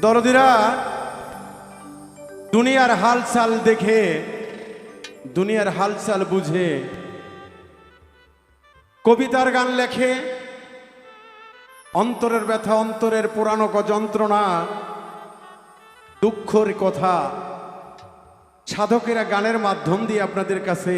দরদিরা, দুনিয়ার হালচাল দেখে, দুনিয়ার হালচাল বুঝে, কবিতার গান লেখে, অন্তরের ব্যথা, অন্তরের পুরানো যন্ত্রণা, দুঃখের কথা, সাধকেরা গানের মাধ্যম দিয়ে আপনাদের কাছে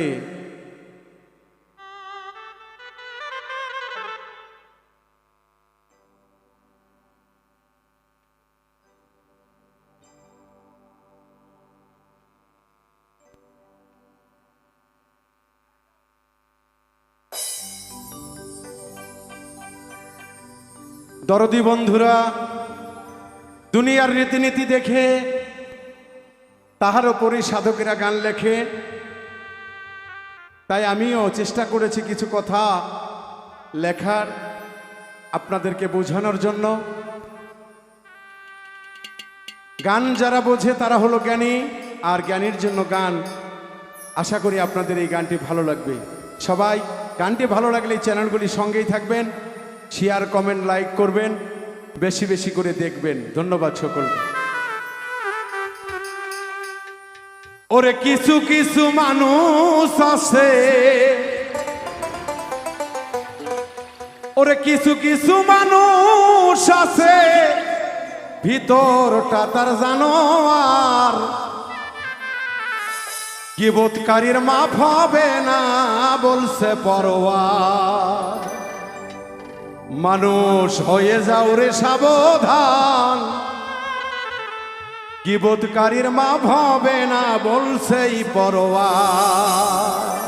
দরদি বন্ধুরা, দুনিয়ার রীতিনীতি দেখে তাহার ওপরই সাধকেরা গান লেখে। তাই আমিও চেষ্টা করেছি কিছু কথা লেখার আপনাদেরকে বোঝানোর জন্য। গান যারা বোঝে তারা হলো জ্ঞানী, আর জ্ঞানীর জন্য গান। আশা করি আপনাদের এই গানটি ভালো লাগবে। সবাই, গানটি ভালো লাগলে এই চ্যানেলগুলি সঙ্গেই থাকবেন। শেয়ার কমেন্ট লাইক করবেন, বেশি বেশি করে দেখবেন। ধন্যবাদ সকলকে। ওরে কিছু কিছু মানুষ আছে। ওরে কিছু কিছু মানুষ আছে। ভিতরটা তার জানো আর গিবতকারীর মাফ হবে না, বলছে পরোয়ার। মানুষ হয়ে যাও রে সাবধান। গিবতকারীর মাফ হবে না, বলছেই পরোয়ার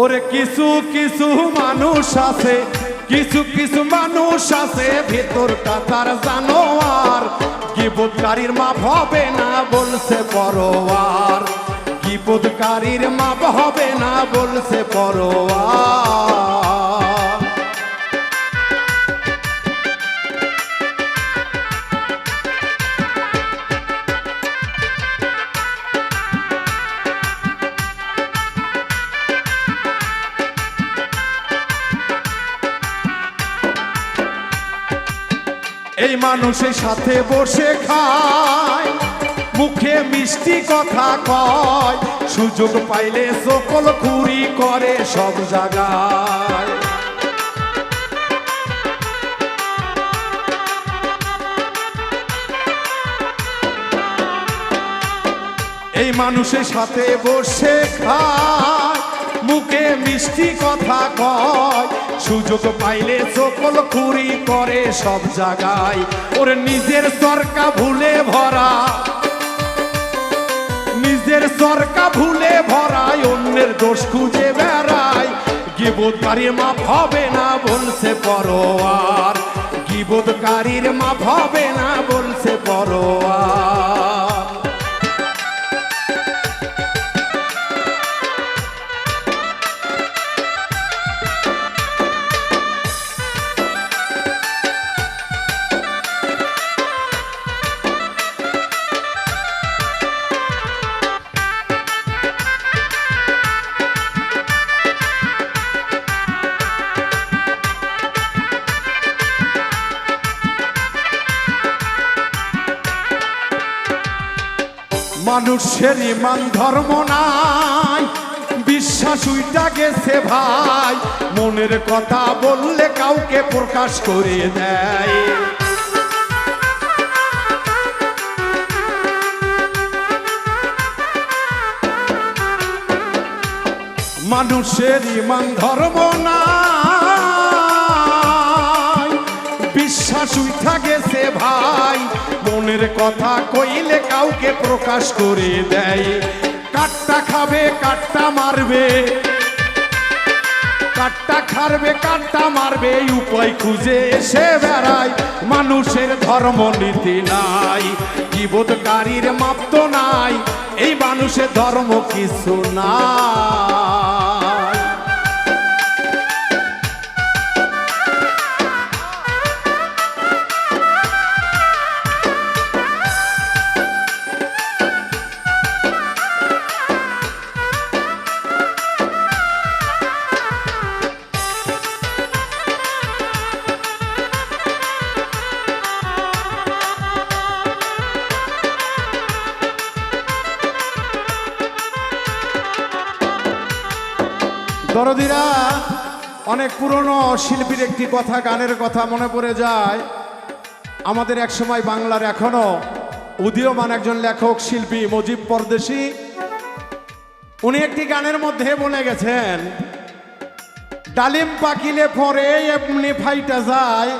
ওরে কিছু কিছু মানুষ আছে, কিছু কিছু মানুষ আছে ভিতরটা তার জানোয়ার। গিবতকারীর মাপ হবে না, বলছে পরোয়ার গিবতকারীর মাপ হবে না, বলছে পরোয়ার এই মানুষের সাথে বসে খায়, মুখে মিষ্টি কথা কয়, সুযোগ পাইলে সকল খুরি করে সব জায়গায় এই মানুষের সাথে বসে খায় মুখে মিষ্টি কথা কয়। সুযোগ পাইলে সকল খুরি করে সব জায়গায় ওর নিজের সরকা ভুলে ভরা। নিজের সরকা ভুলে ভরায় অন্যের দোষ খুঁজে বেড়ায়। গিবোধকারীর মাপ হবে না বলছে পরোয়ার। গিবোধকারীর মাপ হবে না বলছে পরোয়ার। মানুষের ইমান ধর্ম নাই। বিশ্বাস উইটা গেছে ভাই। মনের কথা বললে কাউকে প্রকাশ করে দেয়। মানুষের ইমান ধর্ম নাই। বিশ্বাস উঠা গেছে ভাই। মনের কথা কইলে কাউকে প্রকাশ করে দেয়। কাটটা খাবে, কাটটা মারবে। কাটটা খারবে, কাটটা মারবে উপায় খুঁজে এসে বেড়ায়। মানুষের ধর্ম নীতি নাই জীবতকারীর মাপ তো নাই। এই মানুষের ধর্ম কিছু নাই। দরদিরা, অনেক পুরনো শিল্পীর একটি কথা, গানের কথা মনে পড়ে যায়। আমাদের এক সময় বাংলার এখনও উদীয়মান একজন লেখক, শিল্পী মজিব পরদেশি। উনি একটি গানের মধ্যে বলে গেছেন, ডালিম পাকিলে পরে এমনি ফাইটা যায়,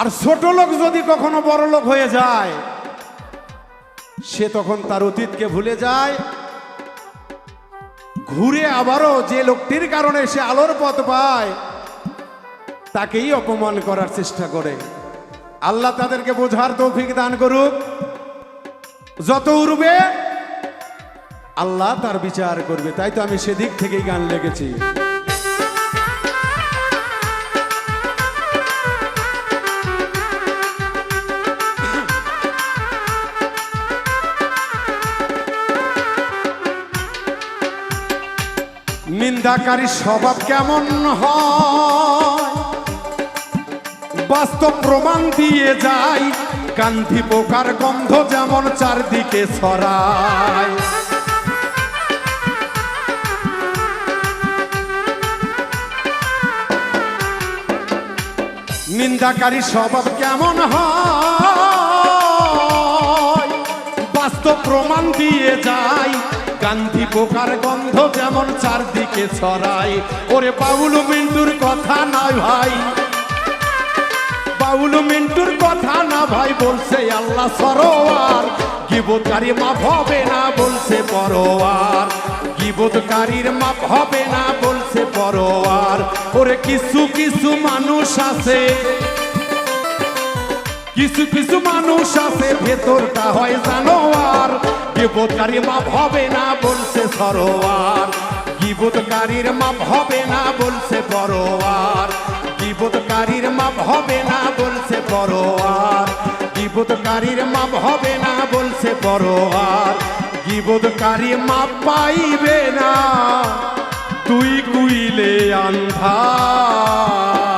আর ছোট লোক যদি কখনো বড় লোক হয়ে যায়, সে তখন তার অতীতকে ভুলে যায়। ঘুরে আবারও যে লোকটির কারণে সে আলোর পথ পায়, তাকেই অপমান করার চেষ্টা করে। আল্লাহ তাদেরকে বোঝার তৌফিক দান করুক। যত উড়বে, আল্লাহ তার বিচার করবে। তাই তো আমি সেদিক থেকেই গান লেগেছি। নিন্দাকারী স্বভাব কেমন হয়? বাস্তব প্রমাণ দিয়ে যায় কান্তি পোকার গন্ধ যেমন চারদিকে ছড়ায়। নিন্দাকারী স্বভাব কেমন হয়? বাস্তব প্রমাণ দিয়ে যায় গান্ধী পোকার গন্ধ যেমন চারদিকে ছড়ায়। ওরে বাউল মিন্টুর কথা নয় ভাই। বাউল মিন্টুর কথা না ভাই, বলছে আল্লাহ সরোয়ার। গিবতকারী মাপ হবে না, বলছে পরোয়ার। গিবতকারীর মাপ হবে না, বলছে পরোয়ার। ওরে কিছু কিছু মানুষ আছে। কিছু কিছু মানুষ আছে, ভেতরটা হয় জানোয়ার গিবতকারী মাপ হবে না বলছে সরোয়ার। গিবতকারীর মাপ হবে না বলছে পরোয়ার গিবতকারীর মাপ হবে না বলছে পরোয়ার গিবতকারীর মাপ হবে না বলছে পরোয়ার গিবতকারী মাপ পাইবে না। তুই কুইলে আন্ধার।